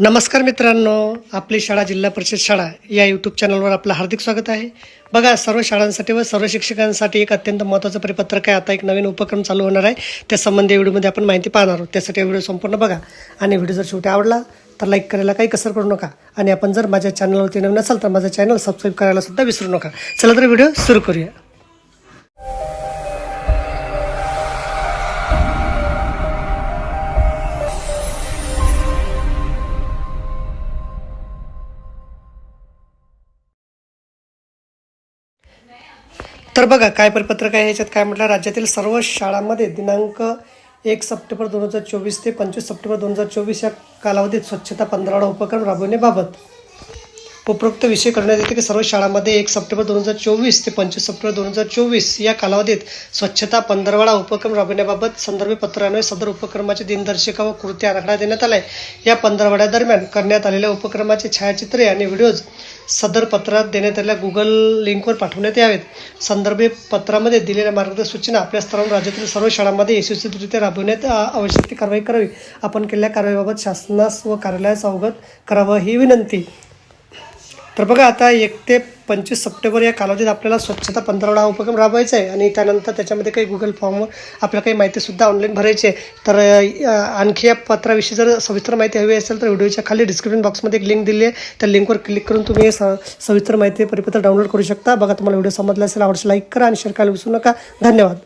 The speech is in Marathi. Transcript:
नमस्कार मित्रांनो आपली शाळा जिल्हा परिषद शाळा या यूट्यूब चॅनलवर आपलं हार्दिक स्वागत आहे. बघा सर्व शाळांसाठी व सर्व शिक्षकांसाठी एक अत्यंत महत्त्वाचं परिपत्रक आहे. आता एक नवीन उपक्रम चालू होणार आहे. त्या संबंधी व्हिडिओमध्ये आपण माहिती पाहणार आहोत. त्यासाठी व्हिडिओ संपूर्ण बघा आणि व्हिडिओ जर शेवटी आवडला तर लाईक करायला काही कसर करू नका. आणि आपण जर माझ्या चॅनलवरती नवीन असाल तर माझं चॅनल सबस्क्राईब करायला सुद्धा विसरू नका. चला तर व्हिडिओ सुरू करूया. तर बघा काय परिपत्रक आहे याच्यात? काय म्हटलं? राज्यातील सर्व शाळांमध्ये दिनांक एक सप्टेंबर दोन हजार चोवीस ते पंचवीस सप्टेंबर दोन हजार चोवीस या कालावधीत स्वच्छता पंधरावडा उपक्रम राबवण्याबाबत उपरोक्त विषय करण्यात येते की सर्व शाळांमध्ये एक सप्टेंबर दोन हजार चोवीस ते पंचवीस सप्टेंबर दोन हजार चोवीस या कालावधीत स्वच्छता पंधरवडा उपक्रम राबवण्याबाबत संदर्भ पत्रान्वये सदर उपक्रमाची दिनदर्शिका व कृती आराखडा देण्यात आलाय. या पंधरवड्यादरम्यान करण्यात आलेल्या उपक्रमाचे छायाचित्रे आणि व्हिडिओज सदर पत्रात देण्यात आलेल्या गुगल लिंकवर पाठवण्यात यावेत. संदर्भ पत्रामध्ये दिलेल्या मार्गदर्शक सूचना आपल्या स्तरावर राज्यातील सर्व शाळांमध्ये यशस्वीरित्या राबविण्यात आवश्यक ती कारवाई करावी. आपण केलेल्या कारवाईबाबत शासनास व कार्यालयास अवगत करावं ही विनंती. तर बघा आता एक ते पंचवीस सप्टेंबर या कालावधीत आपल्याला स्वच्छता पंधरवडा हा उपक्रम राबवायचा आहे आणि त्यानंतर त्याच्यामध्ये काही गुगल फॉर्मवर आपल्याला काही माहितीसुद्धा ऑनलाईन भरायची आहे. तर आणखी या पत्राविषयी जर सविस्तर माहिती हवी असेल तर व्हिडिओच्या खाली डिस्क्रिप्शन बॉक्समध्ये एक लिंक दिली आहे. त्या लिंकवर क्लिक करून तुम्ही हे स- सविस्तर माहिती परिपत्र डाउनलोड करू शकता. बघा तुम्हाला व्हिडिओ समजला असेल आवडचं लाईक करा आणि शेअर करायला विसरू नका. धन्यवाद.